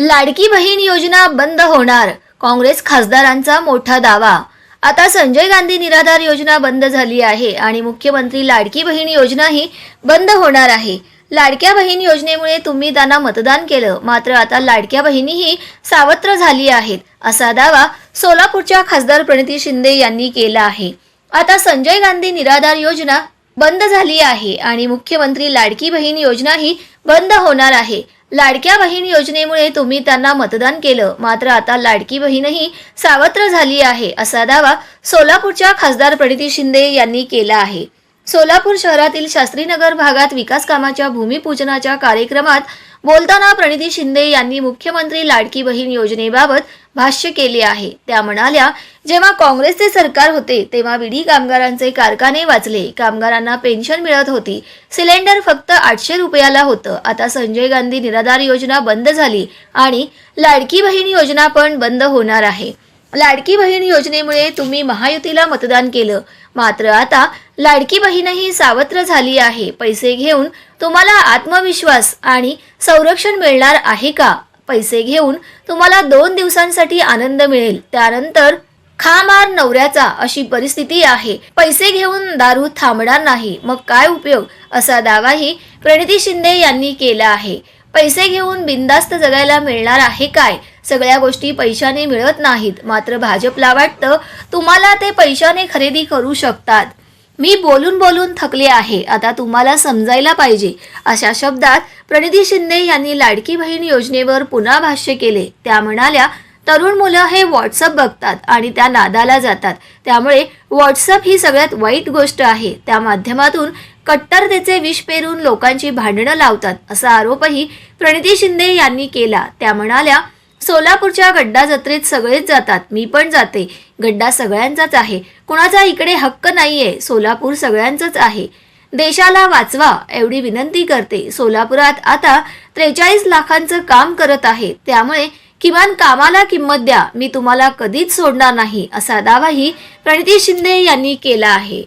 लाडकी बहीण योजना बंद होणार. काँग्रेस खासदारांचा मोठा दावा. आता संजय गांधी निराधार योजना बंद झाली आहे आणि मुख्यमंत्री लाडकी बहीण योजनाही बंद होणार आहे. लाडक्या बहीण योजनेमुळे तुम्ही त्यांना मतदान केलं मात्र आता लाडक्या बहिणीही सावत्र झाली आहेत असा दावा सोलापूरच्या खासदार प्रणिती शिंदे यांनी केला आहे. आता संजय गांधी निराधार योजना बंद झाली आहे आणि मुख्यमंत्री लाडकी बहीण योजनाही बंद होणार आहे. लाडक्या बहीण योजनेमुळे तुम्ही त्यांना मतदान केलं. मात्र आता लाडकी बहीणही सावत्र झाली आहे असा दावा सोलापूरच्या खासदार प्रणिती शिंदे यांनी केला आहे. सोलापूर शहरातील शास्त्रीनगर भागात विकास कामाच्या भूमिपूजनाच्या कार्यक्रमात बोलताना प्रणिती शिंदे यांनी मुख्यमंत्री लाडकी बहीण योजनेबाबत भाष्य केले आहे. त्या म्हणाल्या जेव्हा काँग्रेसचे सरकार होते तेव्हा विडी कामगारांचे कारखाने वाचले. कामगारांना पेन्शन मिळत होती. सिलेंडर फक्त आठशे रुपयाला होतं. आता संजय गांधी निराधार योजना बंद झाली आणि लाडकी बहीण योजना पण बंद होणार आहे. लाडकी बहीण योजनेमुळे तुम्ही महायुतीला मतदान केलं. मात्र आता लाडकी बहीणही सावत्र झाली आहे. पैसे घेऊन तुम्हाला आत्मविश्वास आणि संरक्षण मिळणार आहे का? पैसे घेऊन तुम्हाला दोन दिवसांसाठी आनंद मिळेल. त्यानंतर खामार नवऱ्याचा अशी परिस्थिती आहे. पैसे घेऊन दारू थांबणार नाही. मग काय उपयोग? असा दावाही प्रणिती शिंदे यांनी केला आहे. पैसे घेऊन बिंदास्त जगायला मिळणार आहे काय? सगळ्या गोष्टी पैशाने मिळत नाहीत. मात्र भाजपला वाटतं तुम्हाला ते पैशाने खरेदी करू शकतात. मी बोलून बोलून थकले आहे. आता तुम्हाला समजायला पाहिजे. अशा शब्दात प्रणिती शिंदे यांनी लाडकी बहीण योजनेवर पुन्हा भाष्य केले. त्या म्हणाल्या तरुण मुलं हे व्हॉट्सअप बघतात आणि त्या नादाला जातात. त्यामुळे व्हॉट्सअप ही सगळ्यात वाईट गोष्ट आहे. त्या माध्यमातून कट्टरतेचे विष पेरून लोकांची भांडणं लावतात. असा आरोपही प्रणिती शिंदे यांनी केला. त्या म्हणाल्या सोलापूरच्या गड्डा जत्रेत सगळेच जातात. मी पण जाते. गड्डा सगळ्यांचाच आहे. कुणाचा इकडे हक्क नाहीये. सोलापूर सगळ्यांचंच आहे. देशाला वाचवा एवढी विनंती करते. सोलापुरात आता त्रेचाळीस लाखांचं काम करत आहे. त्यामुळे किमान कामाला किंमत द्या. मी तुम्हाला कधीच सोडणार नाही असा दावाही प्रणिती शिंदे यांनी केला आहे.